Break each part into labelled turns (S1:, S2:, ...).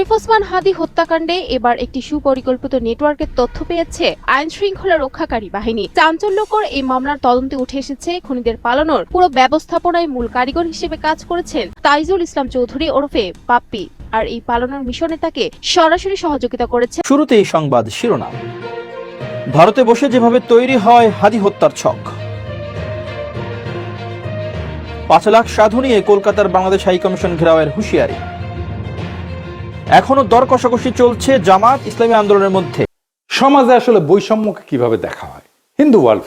S1: শরীফ ওসমান হাদি হত্যাকাণ্ডে এবার একটি সুপরিকল্পিত নেটওয়ার্কের তথ্য পেয়েছে আইন শৃঙ্খলা রক্ষাকারী বাহিনী। চাঞ্চল্যকর এই মামলার তদন্তে উঠে এসেছে খুনিদের পালানোর। পুরো ব্যবস্থাপনায় মূল কারিগর হিসেবে কাজ করেছেন তাইজুল ইসলাম চৌধুরী ওরফে পাপ্পি। আর এই পালানোর মিশনে তাকে সরাসরি সহযোগিতা করেছে
S2: শুরুতেই সংবাদ শিরোনাম। ভারতে বসে যেভাবে তৈরি হয় হাদি হত্যার ছক। পাঁচ লাখ সাধু নিয়ে কলকাতার বাংলাদেশ হাই কমিশন ঘেরাওয়ের হুঁশিয়ারি। এখনও দর কষাকষি চলছে জামাত ইসলামী আন্দোলনের মধ্যে।
S3: সমাজে আসলে বৈষম্যকে কীভাবে দেখা হয়? হিন্দু ওয়ার্ল্ড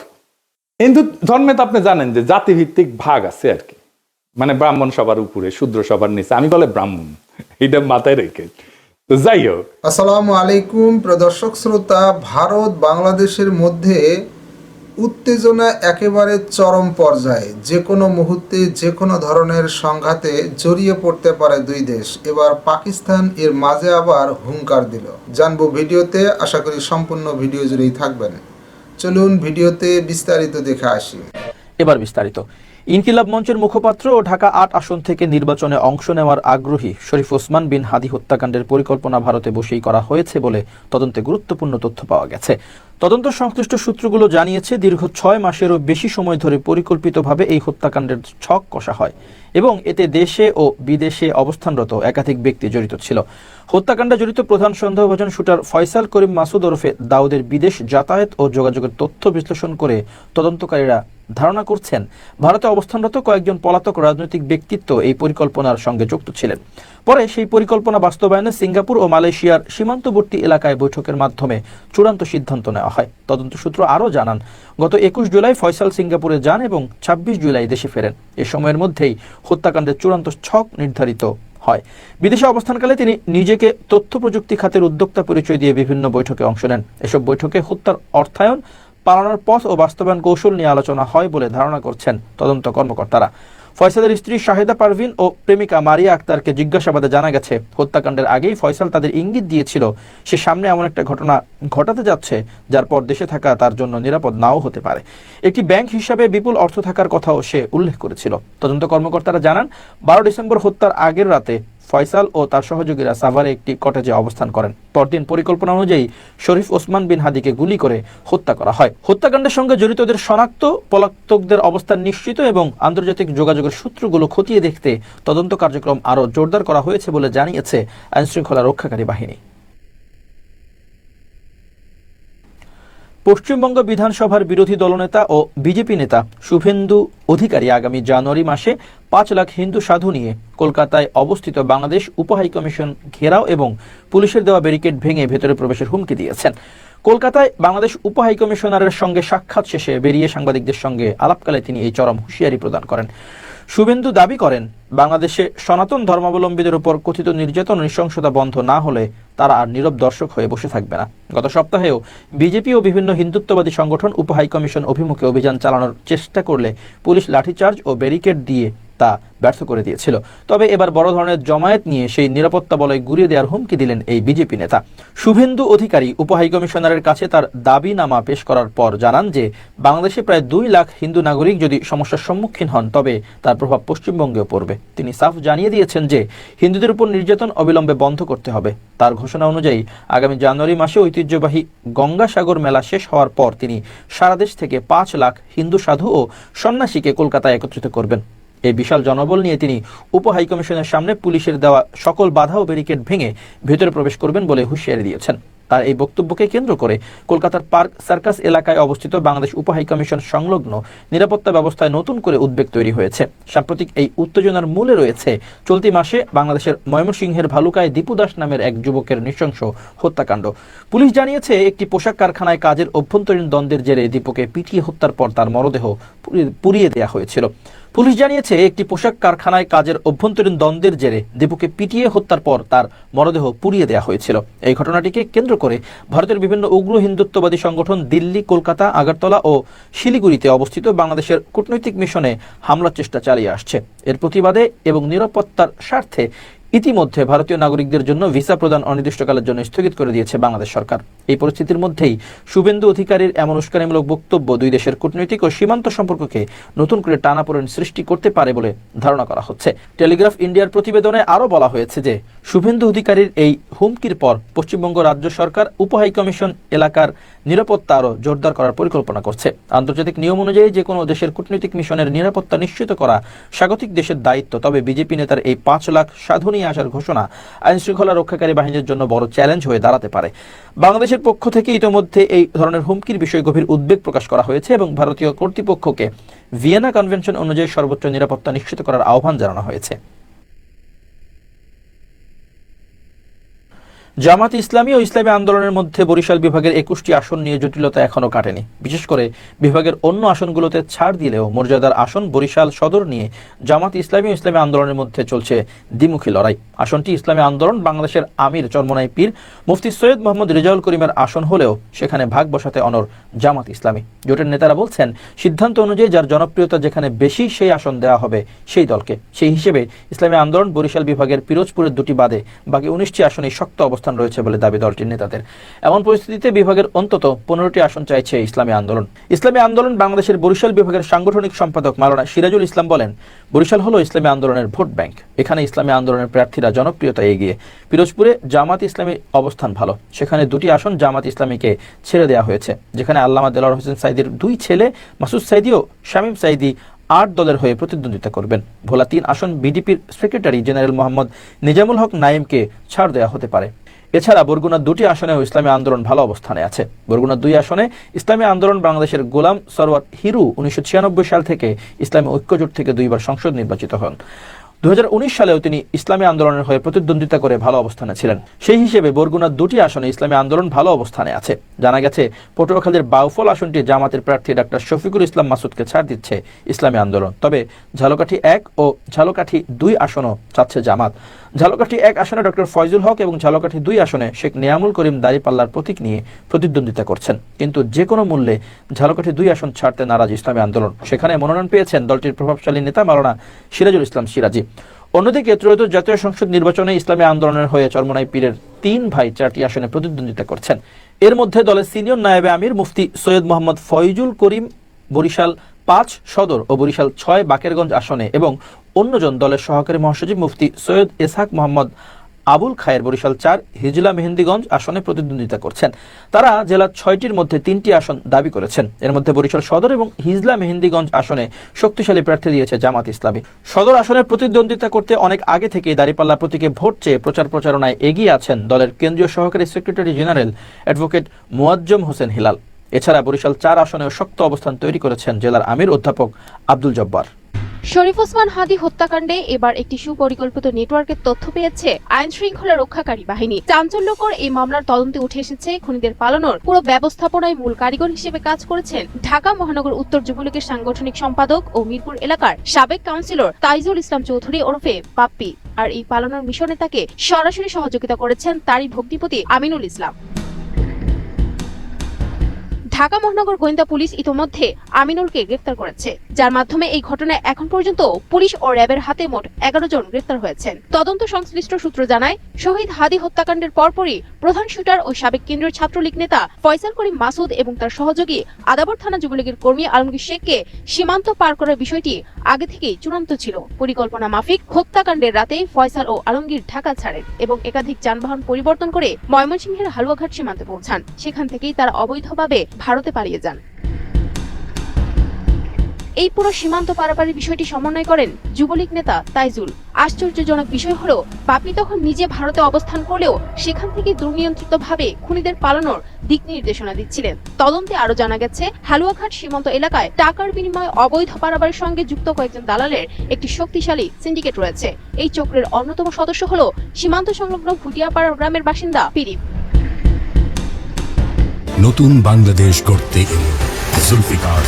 S3: হিন্দু ধর্মে তো আপনি জানেন যে জাতিভিত্তিক ভাগ আছে আর কি। মানে ব্রাহ্মণ সবার উপরে শূদ্র সবার নিচে। আমি বলে ব্রাহ্মণ এটা মাথায় রেখে। তো যাই হোক।
S4: আসসালামু আলাইকুম প্রদর্শক শ্রোতা ভারত বাংলাদেশের মধ্যে উত্তেজনা একেবারে চরম পর্যায়ে। যে কোনো মুহূর্তে যে কোনো ধরনের সংঘাতে জড়িয়ে পড়তে পারে দুই দেশ। এবার পাকিস্তান এর মাঝে আবার হুঙ্কার দিল। জানব ভিডিওতে, আশা করি সম্পূর্ণ ভিডিও জুড়েই থাকবেন। চলুন ভিডিওতে বিস্তারিত দেখে আসি।
S2: এবার বিস্তারিত। ইনকিলাব মঞ্চের মুখপাত্র ও ঢাকা আট আসন থেকে নির্বাচনে অংশ নেওয়ার আগ্রহী শরীফ ওসমান বিন হাদি হত্যাকাণ্ডের পরিকল্পনা ভারতে বসেই করা হয়েছে বলে তদন্তে গুরুত্বপূর্ণ তথ্য পাওয়া গেছে। তদন্ত সংশ্লিষ্ট সূত্রগুলো জানিয়েছে, দীর্ঘ ছয় মাসেরও বেশি সময় ধরে পরিকল্পিতভাবে এই হত্যাকাণ্ডের ছক কষা হয় এবং এতে দেশে ও বিদেশে অবস্থানরত একাধিক ব্যক্তি জড়িত ছিল। হত্যাকাণ্ডে জড়িত প্রধান সন্দেহভাজন শুটার ফয়সাল করিম মাসুদ ওরফে দাউদের বিদেশ যাতায়াত ও যোগাযোগের তথ্য বিশ্লেষণ করে তদন্তকারীরা ধারণা করছেন, ভারতে অবস্থানরত কয়েকজন পলাতক রাজনৈতিক ব্যক্তিত্ব এই পরিকল্পনার সঙ্গে যুক্ত ছিলেন। পরে সেই পরিকল্পনা বাস্তবায়নে সিঙ্গাপুর ও মালয়েশিয়ার সীমান্তবর্তী এলাকায় বৈঠকের মাধ্যমে চূড়ান্ত সিদ্ধান্ত নেওয়া হয়। তদন্ত সূত্র আরও জানান, গত একুশ জুলাই ফয়সাল সিঙ্গাপুরে যান এবং ছাব্বিশ জুলাই দেশে ফেরেন। এ সময়ের মধ্যেই হত্যাকাণ্ডের চূড়ান্ত ছক নির্ধারিত হয়। বিদেশে অবস্থানকালে তিনি নিজেকে তথ্য প্রযুক্তি খাতের উদ্যোক্তা পরিচয় দিয়ে বিভিন্ন বৈঠকে অংশ নেন। এসব বৈঠকে হত্যার অর্থায়ন, পালানোর পথ ও বাস্তবায়ন কৌশল নিয়ে আলোচনা হয় বলে ধারণা করছেন তদন্ত কর্মকর্তারা। ফয়সালের স্ত্রী শাহেদা পারভিন ও প্রেমিকা মারিয়া আক্তারকে জিজ্ঞাসাবাদে জানা গেছে, হত্যাকাণ্ডের আগেই ফয়সাল তাদের ইঙ্গিত দিয়েছিল, সে সামনে এমন একটা ঘটনা ঘটাতে যাচ্ছে, যার পর দেশে থাকা তার জন্য নিরাপদ নাও হতে পারে। একটি ব্যাংক হিসাবে বিপুল অর্থ থাকার কথাও সে উল্লেখ করেছিল। তদন্ত কর্মকর্তারা জানান, বারো ডিসেম্বর হত্যার আগের রাতে ফয়সাল ও তার সহযোগীরা সাভারে একটি কটেজে অবস্থান করেন। পরদিন পরিকল্পনা অনুযায়ী শরীফ ওসমান বিন হাদিকে গুলি করে হত্যা করা হয়। হত্যাকাণ্ডের সঙ্গে জড়িতদের শনাক্ত, পলাতকদের অবস্থান নিশ্চিত এবং আন্তর্জাতিক যোগাযোগের সূত্রগুলো খতিয়ে দেখতে তদন্ত কার্যক্রম আরও জোরদার করা হয়েছে বলে জানিয়েছে আইনশৃঙ্খলা রক্ষাকারী বাহিনী। পশ্চিমবঙ্গ বিধানসভার বিরোধী দলনেতা ও বিজেপি নেতা শুভেন্দু অধিকারী আগামী জানুয়ারি মাসে পাঁচ লাখ হিন্দু সাধু নিয়ে কলকাতায় অবস্থিত বাংলাদেশ উপহাই কমিশন ঘেরাও এবং পুলিশের দেওয়া ব্যারিকেড ভেঙে ভেতরে প্রবেশের হুমকি দিয়েছেন। কলকাতায় বাংলাদেশ উপহাই কমিশনারের সঙ্গে সাক্ষাৎ শেষে বেরিয়ে সাংবাদিকদের সঙ্গে আলাপকালে তিনি এই চরম হুঁশিয়ারি প্রদান করেন। শুভেন্দু দাবি করেন, বাংলাদেশে সনাতন ধর্মাবলম্বীদের উপর কথিত নির্যাতন নৃশংসতা বন্ধ না হলে তারা আর নীরব দর্শক হয়ে বসে থাকবে না। গত সপ্তাহেও বিজেপি ও বিভিন্ন হিন্দুত্ববাদী সংগঠন উপহাই কমিশন অভিমুখে অভিযান চালানোর চেষ্টা করলে পুলিশ লাঠিচার্জ ও ব্যারিকেড দিয়ে তা ব্যর্থ করে দিয়েছিল। তবে এবার বড় ধরনের জমায়েত নিয়ে সেই নিরাপত্তা বলয় গুড়িয়ে দেওয়ার হুমকি দিলেন এই বিজেপি নেতা। শুভেন্দু অধিকারী, উপহাই কমিশনারের কাছে তার দাবিনামা পেশ করার পর জানান যে, বাংলাদেশে প্রায় দুই লাখ হিন্দু নাগরিক যদি সমস্যার সম্মুখীন হন, তবে তার প্রভাব পশ্চিমবঙ্গেও পড়বে। তিনি সাফ জানিয়ে দিয়েছেন যে, হিন্দুদের উপর নির্যাতন অবিলম্বে বন্ধ করতে হবে। তার ঘোষণা অনুযায়ী, আগামী জানুয়ারি মাসে ঐতিহ্যবাহী গঙ্গাসাগর মেলা শেষ হওয়ার পর তিনি সারা দেশ থেকে পাঁচ লাখ হিন্দু সাধু ও সন্ন্যাসীকে কলকাতায় একত্রিত করবেন। এই বিশাল জনবল নিয়ে তিনি উপ হাইকমিশনের সামনে পুলিশের দেওয়া সকল বাধা ও ব্যারিকেড ভেঙে ভেতরে প্রবেশ করবেন বলে হুঁশিয়ারি দিয়েছেন। তার এই বক্তব্যকে কেন্দ্র করে কলকাতার পার্ক সার্কাস এলাকায় অবস্থিত বাংলাদেশ উপ হাইকমিশন সংলগ্ন নিরাপত্তা ব্যবস্থায় নতুন করে উদ্বেগ তৈরি হয়েছে। সাম্প্রতিক এই উত্তেজনার মূলে রয়েছে চলতি মাসে বাংলাদেশের ময়মনসিংহের ভালুকায় দীপু দাস নামের এক যুবকের নৃশংস হত্যাকাণ্ড। পুলিশ জানিয়েছে, একটি পোশাক কারখানায় কাজের অভ্যন্তরীণ দ্বন্দ্বের জেরে দীপুকে পিটিয়ে হত্যার পর তার মরদেহ পুড়িয়ে- পুড়িয়ে দেওয়া হয়েছিল। পুলিশ জানিয়েছে, একটি পোশাক কারখানায় কাজের অভ্যন্তরীণ দ্বন্দ্বের জেরে দীপুকে পিটিয়ে হত্যার পর তার মরদেহ পুড়িয়ে দেওয়া হয়েছিল। এই ঘটনাটিকে কেন্দ্র করে ভারতের বিভিন্ন উগ্র হিন্দুত্ববাদী সংগঠন দিল্লি, কলকাতা, আগরতলা ও শিলিগুড়িতে অবস্থিত বাংলাদেশের কূটনৈতিক মিশনে হামলার চেষ্টা চালিয়ে আসছে। এর প্রতিবাদে এবং নিরাপত্তার স্বার্থে ইতিমধ্যে ভারতীয় নাগরিকদের জন্য ভিসা প্রদান অনির্দিষ্টকালের জন্য স্থগিত করে দিয়েছে বাংলাদেশ সরকার। এই পরিস্থিতির মধ্যেই শুভেন্দু অধিকারীর এমন উস্কানিমূলক বক্তব্য দুই দেশের কূটনৈতিক ও সীমান্ত সম্পর্ককে নতুন করে টানাপোড়েন সৃষ্টি করতে পারে বলে ধারণা করা হচ্ছে। টেলিগ্রাফ ইন্ডিয়ার প্রতিবেদনে আরও বলা হয়েছে যে, শুভেন্দু অধিকারীর এই হুমকির পর পশ্চিমবঙ্গ রাজ্য সরকার উপহাই কমিশন এলাকার নিরাপত্তা আরও জোরদার করার পরিকল্পনা করছে। আন্তর্জাতিক নিয়ম অনুযায়ী যে কোনো দেশের কূটনৈতিক মিশনের নিরাপত্তা নিশ্চিত করা স্বাগতিক দেশের দায়িত্ব, তবে বিজেপি নেতার এই পাঁচ লাখ সাধু নিয়ে আসার ঘোষণা আইন শৃঙ্খলা রক্ষাকারী বাহিনীর জন্য বড় চ্যালেঞ্জ হয়ে দাঁড়াতে পারে। বাংলাদেশের পক্ষ থেকে ইতোমধ্যে এই ধরনের হুমকির বিষয়ে গভীর উদ্বেগ প্রকাশ করা হয়েছে এবং ভারতীয় কর্তৃপক্ষকে ভিয়েনা কনভেনশন অনুযায়ী সর্বোচ্চ নিরাপত্তা নিশ্চিত করার আহ্বান জানানো হয়েছে। জামাত ইসলামী ও ইসলামী আন্দোলনের মধ্যে বরিশাল বিভাগের একুশটি আসন নিয়ে জটিলতা এখনও কাটেনি। বিশেষ করে বিভাগের অন্য আসনগুলোতে ছাড় দিলেও মর্যাদার আসন বরিশাল সদর নিয়ে জামাত ইসলামী ও ইসলামী আন্দোলনের মধ্যে চলছে দ্বিমুখী লড়াই। আসনটি ইসলামী আন্দোলন, বাংলাদেশের আমির চরমনাই পীর মুফতি সৈয়দ মোহাম্মদ রেজাউল করিমের আসন হলেও সেখানে ভাগ বসাতে অনর জামাত ইসলামী। জোটের নেতারা বলছেন, সিদ্ধান্ত অনুযায়ী যার জনপ্রিয়তা যেখানে বেশি সেই আসন দেওয়া হবে সেই দলকে। সেই হিসেবে ইসলামী আন্দোলন বরিশাল বিভাগের পিরোজপুরের দুটি বাদে বাকি উনিশটি আসনে শক্ত অবস্থান রয়েছে বলে দাবি দলটির নেতাদের। এমন পরিস্থিতিতে বিভাগের অন্তত পনেরোটি আসন চাইছে ইসলামী আন্দোলন। ইসলামী আন্দোলন বাংলাদেশের বরিশাল বিভাগের সাংগঠনিক সম্পাদক মাওলানা সিরাজুল ইসলাম বলেন, বরিশাল হলো ইসলামী আন্দোলনের ভোট ব্যাংক। এখানে ইসলামী আন্দোলনের প্রার্থীরা জনপ্রিয়তা এগিয়ে, পিরোজপুরে জামাত ইসলামী অবস্থান ভালো। সেখানে দুটি আসন জামাত ইসলামীকে ছেড়ে দেওয়া হয়েছে, যেখানে আল্লামা দেলার হোসেন সাইদির দুই ছেলে, মাসুদ সাইদি ও শামীম সাইদি আট দলের হয়ে প্রতিদ্বন্দ্বিতা করবেন। ভোলা তিন আসন বিডিপির সেক্রেটারি জেনারেল মোহাম্মদ নিজামুল হক নাইমকে ছাড় দেওয়া হতে পারে। এছাড়া বরগুনার দুটি আসনেও ইসলামী আন্দোলন ভালো অবস্থানে আছে। বরগুনার দুই আসনে, ইসলামী আন্দোলন বাংলাদেশের গোলাম সরওয়ার হিরু উনিশশো ছিয়ানব্বই সাল থেকে ইসলামী ঐক্যজোট থেকে দুইবার সংসদ নির্বাচিত হন। দুই হাজার উনিশ সালেও তিনি ইসলামী আন্দোলনের হয়ে প্রতিদ্বন্দ্বিতা করে ভালো অবস্থানে ছিলেন। সেই হিসেবে বরগুনার দুটি আসনে ইসলামী আন্দোলন ভালো অবস্থানে আছে। জানা গেছে, পটুয়াখালীর বাউফল আসনটি জামাতের প্রার্থী ডাক্তার শফিকুল ইসলাম মাসুদকে ছাড় দিচ্ছে ইসলামী আন্দোলন। তবে ঝালকাঠি এক ও ঝালকাঠি দুই আসনও চাচ্ছে জামাত। ঝালকাঠি এক আসনে ডক্টর ফয়জুল হক এবং ঝালকাঠি দুই আসনে শেখ নিয়ামুল করিম দাঁড়িপাল্লার প্রতীক নিয়ে প্রতিদ্বন্দ্বিতা করছেন। কিন্তু যে কোনো মূল্যে ঝালকাঠি দুই আসন ছাড়তে নারাজ ইসলামী আন্দোলন। সেখানে মনোনয়ন পেয়েছেন দলটির প্রভাবশালী নেতা মাওলানা সিরাজুল ইসলাম সিরাজি। অন্যদিকে ত্রয়োদশ জাতীয় সংসদ নির্বাচনে ইসলামী আন্দোলনের হয়ে চরমনাই পীরের তিন ভাই চারটি আসনে প্রতিদ্বন্দ্বিতা করছেন। এর মধ্যে দলের সিনিয়র নায়েবে আমির মুফতি সৈয়দ মোহাম্মদ ফয়জুল করিম বরিশাল পাঁচ সদর ও বরিশাল ছয় বাকেরগঞ্জ আসনে এবং অন্যজন দলের সহকারী মহাসচিব মুফতি সৈয়দ এসহাক মোহাম্মদ আবুল খায়ের বরিশাল চার হিজলা মেহেন্দিগঞ্জ আসনে প্রতিদ্বন্দ্বিতা করছেন। তারা জেলার ছয়টির মধ্যে তিনটি আসন দাবি করেছেন। এর মধ্যে বরিশাল সদর এবং হিজলা মেহেন্দিগঞ্জ আসনে শক্তিশালী প্রার্থী দিয়েছে জামাত ইসলামী। সদর আসনে প্রতিদ্বন্দ্বিতা করতে অনেক আগে থেকে দাঁড়িপাল্লা প্রতীকে ভোট চেয়ে প্রচার প্রচারণায় এগিয়ে আছেন দলের কেন্দ্রীয় সহকারী secretary general advocate Muazzam Hossain Hilal. এছাড়া বরিশাল চার আসনেও শক্ত অবস্থান তৈরি করেছেন জেলার আমির অধ্যাপক আব্দুল জব্বার।
S1: শরীফ ওসমান হাদি হত্যাকাণ্ডে এবার একটি সুপরিকল্পিত নেটওয়ার্কের তথ্য পেয়েছে আইন শৃঙ্খলা রক্ষাকারী বাহিনী। চাঞ্চল্যকর এই মামলার তদন্তে উঠে এসেছে খুনিদের পালানোর, পুরো ব্যবস্থাপনায় মূল কারিগর হিসেবে কাজ করেছেন ঢাকা মহানগর উত্তর যুবলীগের সাংগঠনিক সম্পাদক ও মিরপুর এলাকার সাবেক কাউন্সিলর তাইজুল ইসলাম চৌধুরী ওরফে পাপ্পি আর এই পালানোর মিশনে তাকে সরাসরি সহযোগিতা করেছেন তারই ভক্তিপতি আমিনুল ইসলাম। ঢাকা মহানগর গোয়েন্দা পুলিশ ইতোমধ্যে আমিনুলকে গ্রেফতার করেছে। যার মাধ্যমে এই ঘটনায় এখন পর্যন্ত পুলিশ ও র্যাবের হাতে মোট এগারো জন গ্রেফতার হয়েছেন। তদন্ত সংশ্লিষ্ট সূত্র জানায়, শহীদ হাদি হত্যাকাণ্ডের পরপরই প্রধান শুটার ও সাবেক কেন্দ্রীয় ছাত্রলীগ নেতা ফয়সাল করিম মাসুদ এবং তার সহযোগী আদাবর থানা যুবলীগের কর্মী আলমগীর শেখকে সীমান্ত পার করার বিষয়টি আগে থেকেই চূড়ান্ত ছিল। পরিকল্পনা মাফিক হত্যাকাণ্ডের রাতে ফয়সাল ও আলমগীর ঢাকা ছাড়েন এবং একাধিক যানবাহন পরিবর্তন করে ময়মনসিংহের হালুয়াঘাট সীমান্তে পৌঁছান। সেখান থেকেই তারা অবৈধভাবে ভারতে পালিয়ে যান। এই পুরো সীমান্ত পারাপারি বিষয়টি সমন্বয় করেন যুবলীগ নেতা তাইজুল। আশ্চর্যজনক বিষয় হলো, বাপি তখন নিজে ভারতে অবস্থান করলেও সেখান থেকে দুর্নিয়ন্ত্রিতভাবে খুনিদের পালানোর দিক নির্দেশনা দিচ্ছিলেন। তদন্তে আরও জানা গেছে, হালুয়াঘাট সীমান্ত এলাকায় টাকার বিনিময়ে অবৈধ পারাবারের সঙ্গে যুক্ত কয়েকজন দালালের একটি শক্তিশালী সিন্ডিকেট রয়েছে। এই চক্রের অন্যতম সদস্য হলো সীমান্ত সংলগ্ন ভুটিয়াপাড়া গ্রামের বাসিন্দা পিরিপ।
S5: নতুন বাংলাদেশ গড়তে জুলফিকার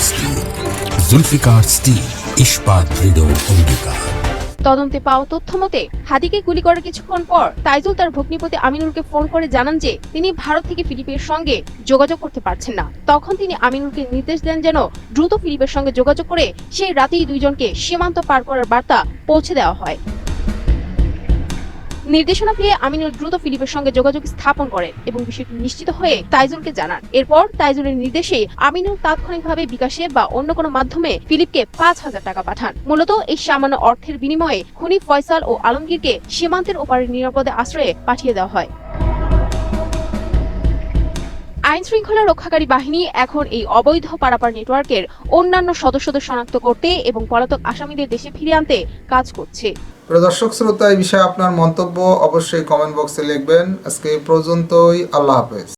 S5: জুলফিকার ইস্পাত দৃঢ় অঙ্গীকার।
S1: তদন্তে পাওয়া তথ্য মতে, হাদিকে গুলি করার কিছুক্ষণ পর তাইজুল তার ভগ্নিপতি আমিনুলকে ফোন করে জানান যে, তিনি ভারত থেকে ফিলিপের সঙ্গে যোগাযোগ করতে পারছেন না। তখন তিনি আমিনুলকে নির্দেশ দেন যেন দ্রুত ফিলিপের সঙ্গে যোগাযোগ করে সেই রাতেই দুইজনকে সীমান্ত পার করার বার্তা পৌঁছে দেওয়া হয়। নির্দেশনা পেয়ে আমিনুল দ্রুত ফিলিপের সঙ্গে যোগাযোগ স্থাপন করেন এবং বিষয়টি নিশ্চিত হয়ে তাইজুলকে জানান। এরপর তাইজুলের নির্দেশে আমিনুল তাৎক্ষণিকভাবে বিকাশে বা অন্য কোনো মাধ্যমে ফিলিপকে পাঁচ হাজার টাকা পাঠান। মূলত এই সামান্য অর্থের বিনিময়ে খুনি ফয়সাল ও আলমগীরকে সীমান্তের ওপারে নিরাপদে আশ্রয়ে পাঠিয়ে দেওয়া হয়। আইন শৃঙ্খলা রক্ষাকারী বাহিনী এখন এই অবৈধ পারাপার নেটওয়ার্কের অন্যান্য সদস্যদের শনাক্ত করতে এবং পলাতক আসামিদের দেশে ফিরে আনতে কাজ করছে।
S4: দর্শক, শ্রোতা, এই বিষয়ে আপনার মন্তব্য অবশ্যই কমেন্ট বক্সে লিখবেন। আজকে পর্যন্তই। আল্লাহ হাফেজ।